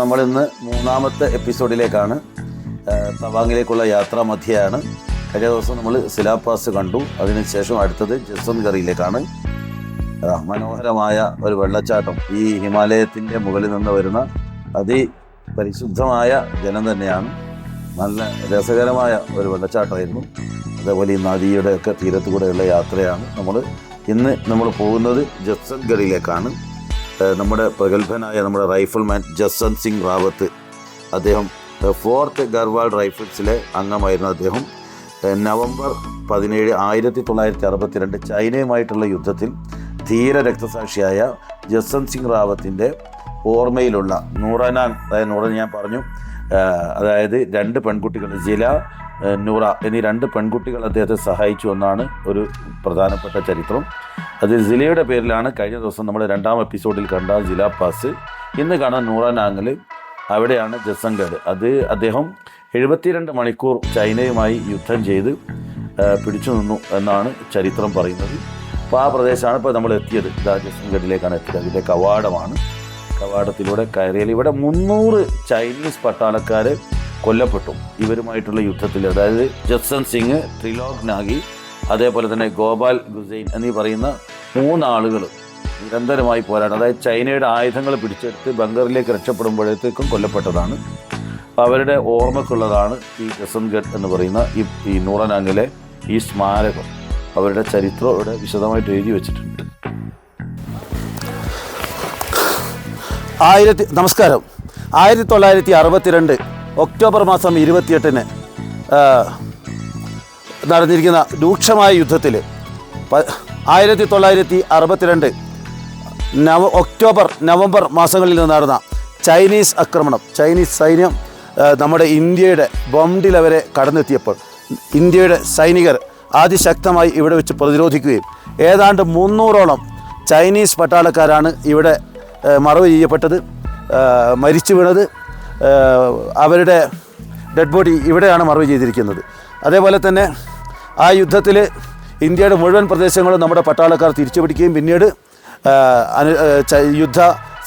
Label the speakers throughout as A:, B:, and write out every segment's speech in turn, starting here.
A: നമ്മൾ ഇന്ന് മൂന്നാമത്തെ എപ്പിസോഡിലേക്കാണ് തവാങ്ങിലേക്കുള്ള യാത്രാ മധ്യയാണ്. കഴിഞ്ഞ ദിവസം നമ്മൾ സിലാപാസ് കണ്ടു. അതിനുശേഷം അടുത്തത് ജസ്വന്ത്ഗറിയിലേക്കാണ് മനോഹരമായ ഒരു വെള്ളച്ചാട്ടം. ഈ ഹിമാലയത്തിന്റെ മുകളിൽ നിന്ന് വരുന്ന അതിപരിശുദ്ധമായ ജലം തന്നെയാണ്. നല്ല രസകരമായ ഒരു വെള്ളച്ചാട്ടമായിരുന്നു. അതേപോലെ ഈ നദിയുടെ ഒക്കെ തീരത്തു കൂടെയുള്ള യാത്രയാണ് നമ്മൾ. ഇന്ന് നമ്മൾ പോകുന്നത് ജസ്വന്ത്ഗറിയിലേക്കാണ് നമ്മുടെ പ്രഗത്ഭനായ നമ്മുടെ റൈഫിൾമാൻ ജസ്വന്ത് സിംഗ് റാവത്ത് അദ്ദേഹം ഫോർത്ത് ഗർവാൾ റൈഫിൾസിലെ അംഗമായിരുന്നു അദ്ദേഹം. നവംബർ പതിനേഴ് ആയിരത്തി തൊള്ളായിരത്തി അറുപത്തിരണ്ട് ചൈനയുമായിട്ടുള്ള യുദ്ധത്തിൽ ധീര രക്തസാക്ഷിയായ ജസ്വന്ത് സിംഗ് റാവത്തിന്റെ ഓർമ്മയിലുള്ള നൂറനാൻ അതായത് നൂറൻ ഞാൻ പറഞ്ഞു. അതായത് രണ്ട് പെൺകുട്ടികൾ ജില നൂറ എന്നീ രണ്ട് പെൺകുട്ടികൾ അദ്ദേഹത്തെ സഹായിച്ചു എന്നാണ് ഒരു പ്രധാനപ്പെട്ട ചരിത്രം. അത് ജില്ലയുടെ പേരിലാണ് കഴിഞ്ഞ ദിവസം നമ്മൾ രണ്ടാം എപ്പിസോഡിൽ കണ്ട ജില്ലാ പാസ്. ഇന്ന് കാണാൻ നൂറാനാങ്ങിൽ അവിടെയാണ് ജസംഗഡ് അത് അദ്ദേഹം എഴുപത്തിരണ്ട് മണിക്കൂർ ചൈനയുമായി യുദ്ധം ചെയ്ത് പിടിച്ചു നിന്നു എന്നാണ് ചരിത്രം പറയുന്നത്. അപ്പോൾ ആ പ്രദേശമാണ് ഇപ്പോൾ നമ്മൾ എത്തിയത്. ഇതാ ജസംഗഡിലേക്കാണ് എത്തിയത്. അതിന്റെ കവാടമാണ്. കവാടത്തിലൂടെ കയറിയാൽ ഇവിടെ മുന്നൂറ് ചൈനീസ് പട്ടാളക്കാർ കൊല്ലപ്പെട്ടു. ഇവരുമായിട്ടുള്ള യുദ്ധത്തിൽ. അതായത് ജസ്വന്ത് സിംഗ് ത്രിലോക് നാഗി അതേപോലെ തന്നെ ഗോപാൽ ഗുസൈൻ എന്നീ പറയുന്ന മൂന്നാളുകൾ നിരന്തരമായി പോരാട്ടം. അതായത് ചൈനയുടെ ആയുധങ്ങൾ പിടിച്ചെടുത്ത് ബംഗറിലേക്ക് രക്ഷപ്പെടുമ്പോഴത്തേക്കും കൊല്ലപ്പെട്ടതാണ്. അവരുടെ ഓർമ്മക്കുള്ളതാണ് ഈ ഗസംഗഡ് എന്ന് പറയുന്ന ഈ ഈ നൂറനാങ്ങിലെ ഈ സ്മാരകം. അവരുടെ ചരിത്രം ഇവിടെ വിശദമായിട്ട് എഴുതി വെച്ചിട്ടുണ്ട്. ആയിരത്തി നമസ്കാരം. ആയിരത്തി തൊള്ളായിരത്തി അറുപത്തിരണ്ട് ഒക്ടോബർ മാസം ഇരുപത്തിയെട്ടിന് നടന്നിരിക്കുന്ന രൂക്ഷമായ യുദ്ധത്തിൽ ആയിരത്തി തൊള്ളായിരത്തി അറുപത്തിരണ്ട് നവ ഒക്ടോബർ നവംബർ മാസങ്ങളിൽ നടന്ന ചൈനീസ് ആക്രമണം ചൈനീസ് സൈന്യം നമ്മുടെ ഇന്ത്യയുടെ ബോംഡിൽ അവരെ കടന്നെത്തിയപ്പോൾ ഇന്ത്യയുടെ സൈനികർ അതിശക്തമായി ഇവിടെ വെച്ച് പ്രതിരോധിക്കുകയും ഏതാണ്ട് മുന്നൂറോളം ചൈനീസ് പട്ടാളക്കാരാണ് ഇവിടെ മറവ് ചെയ്യപ്പെട്ടത് മരിച്ചു വീണത് അവരുടെ ഡെഡ് ബോഡി ഇവിടെയാണ് മറവ് ചെയ്തിരിക്കുന്നത്. അതേപോലെ തന്നെ ആ യുദ്ധത്തിൽ ഇന്ത്യയുടെ മുഴുവൻ പ്രദേശങ്ങളും നമ്മുടെ പട്ടാളക്കാർ തിരിച്ചുപിടിക്കുകയും പിന്നീട് അനു യുദ്ധ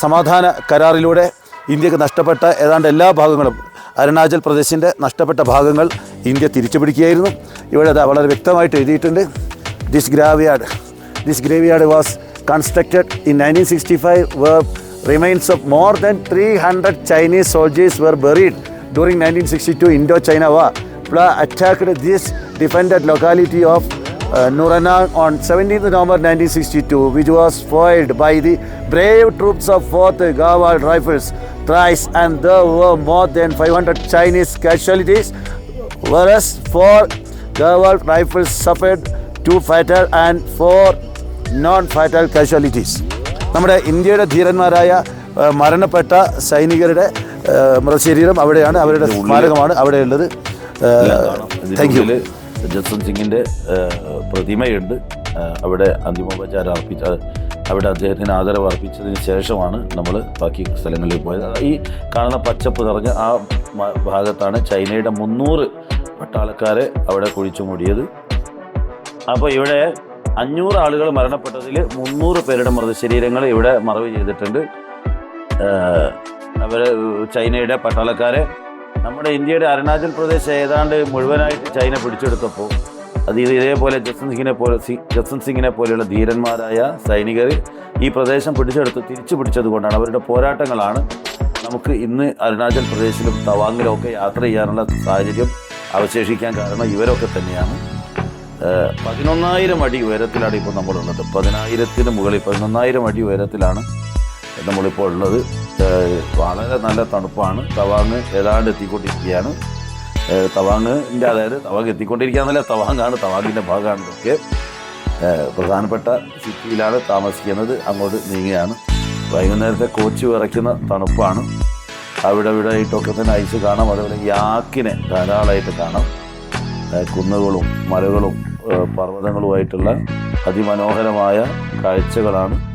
A: സമാധാന കരാറിലൂടെ ഇന്ത്യയ്ക്ക് നഷ്ടപ്പെട്ട ഏതാണ്ട് എല്ലാ ഭാഗങ്ങളും അരുണാചൽ പ്രദേശിന്റെ നഷ്ടപ്പെട്ട ഭാഗങ്ങൾ ഇന്ത്യ തിരിച്ചു പിടിക്കുകയായിരുന്നു ഇവിടെ വളരെ വ്യക്തമായിട്ട് എഴുതിയിട്ടുണ്ട് this graveyard this graveyard was constructed in nineteen sixty five where remains of more than 300 Chinese soldiers were buried during 1962 Indo-China War. Pla attacked this defended locality of uh, Nuranang on 17th November 1962, which was foiled by the brave troops of 4th Gawal Rifles thrice, and there were more than 500 Chinese casualties, whereas 4 Gawal Rifles suffered two fatal and four non-fatal casualties. നമ്മുടെ ഇന്ത്യയുടെ ധീരന്മാരായ മരണപ്പെട്ട സൈനികരുടെ മൃതശരീരം അവിടെയാണ് അവരുടെ സ്മാരകമാണ് അവിടെയുള്ളത് thank you Jaswant സിംഗിന്റെ പ്രതിമയുണ്ട്. അവിടെ അന്തിമോപചാരം അർപ്പിച്ച അവിടെ അദ്ദേഹത്തിന് ആദരവ് അർപ്പിച്ചതിന് ശേഷമാണ് നമ്മൾ ബാക്കി സ്ഥലങ്ങളിൽ പോയത്. ഈ കാണുന്ന പച്ചപ്പ് നിറഞ്ഞ ആ ഭാഗത്താണ് ചൈനയുടെ മുന്നൂറ് പട്ടാളക്കാരെ അവിടെ കുഴിച്ചു മൂടിയത് അപ്പോൾ ഇവിടെ അഞ്ഞൂറ് ആളുകൾ മരണപ്പെട്ടതിൽ മുന്നൂറ് പേരുടെ മൃതശരീരങ്ങൾ ഇവിടെ മറവ് ചെയ്തിട്ടുണ്ട്. അവർ ചൈനയുടെ പട്ടാളക്കാരെ നമ്മുടെ ഇന്ത്യയുടെ അരുണാചൽ പ്രദേശ് ഏതാണ്ട് മുഴുവനായിട്ട് ചൈന പിടിച്ചെടുത്തപ്പോൾ അത് ഇത് ഇതേപോലെ ജസ്വന്ത് സിംഗിനെ പോലെ ജസ്വന്ത് സിംഗിനെ പോലെയുള്ള ധീരന്മാരായ സൈനികർ ഈ പ്രദേശം പിടിച്ചെടുത്ത് തിരിച്ചു പിടിച്ചതുകൊണ്ടാണ് അവരുടെ പോരാട്ടങ്ങളാണ് നമുക്ക് ഇന്ന് അരുണാചൽ പ്രദേശിലും തവാങ്ങിലും ഒക്കെ യാത്ര ചെയ്യാനുള്ള സാഹചര്യം അവശേഷിക്കാൻ കാരണം ഇവരൊക്കെ തന്നെയാണ്. പതിനൊന്നായിരം അടി ഉയരത്തിലാണ് ഇപ്പോൾ നമ്മളുള്ളത്. പതിനായിരത്തിന് മുകളിൽ പതിനൊന്നായിരം അടി ഉയരത്തിലാണ് നമ്മളിപ്പോൾ ഉള്ളത് വളരെ നല്ല തണുപ്പാണ്. തവാങ് ഏതാണ്ട് എത്തിക്കൊണ്ടിരിക്കുകയാണ്. തവാങ്ങിന്റെ അതായത് തവാങ് എത്തിക്കൊണ്ടിരിക്കുകയെന്നല്ല തവാങ്ങാണ് തവാങ്ങിന്റെ ഭാഗമാണ് ഒക്കെ പ്രധാനപ്പെട്ട സിറ്റിയിലാണ് താമസിക്കുന്നത്. അങ്ങോട്ട് നീങ്ങുകയാണ്. വൈകുന്നേരത്തെ കോച്ച് വിറയ്ക്കുന്ന തണുപ്പാണ്. അവിടെ ഇവിടെ ആയിട്ടൊക്കെ തന്നെ ഐസ് കാണാം. അതുപോലെ യാക്കിനെ ധാരാളമായിട്ട് കാണാം. കുന്നുകളും മലകളും പർവതങ്ങളുമായിട്ടുള്ള അതിമനോഹരമായ കാഴ്ചകളാണ്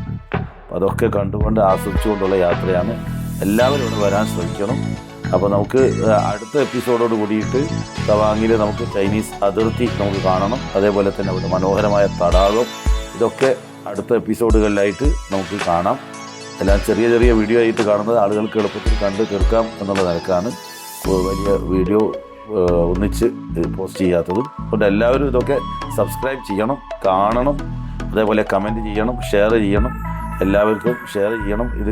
A: അതൊക്കെ കണ്ടുകൊണ്ട് ആസ്വദിച്ചുകൊണ്ടുള്ള യാത്രയാണ്. എല്ലാവരും ഇവിടെ വരാൻ ശ്രമിക്കണം. അപ്പോൾ നമുക്ക് അടുത്ത എപ്പിസോഡോട് കൂടിയിട്ട് തവാങ്ങിൽ നമുക്ക് ചൈനീസ് അതിർത്തി നമുക്ക് കാണണം. അതേപോലെ തന്നെ അവിടെ മനോഹരമായ തടാകം. ഇതൊക്കെ അടുത്ത എപ്പിസോഡുകളിലായിട്ട് നമുക്ക് കാണാം. എല്ലാം ചെറിയ ചെറിയ വീഡിയോ ആയിട്ട് കാണുന്നത് ആളുകൾക്ക് എളുപ്പത്തിൽ കണ്ട് തീർക്കാം എന്നുള്ള നിലക്കാണ്. വലിയ വീഡിയോ ഒന്നിച്ച് പോസ്റ്റ് ചെയ്യാത്തതും. അതുകൊണ്ട് എല്ലാവരും ഇതൊക്കെ സബ്സ്ക്രൈബ് ചെയ്യണം കാണണം. അതേപോലെ കമന്റ് ചെയ്യണം ഷെയർ ചെയ്യണം. എല്ലാവർക്കും ഷെയർ ചെയ്യണം. ഇത്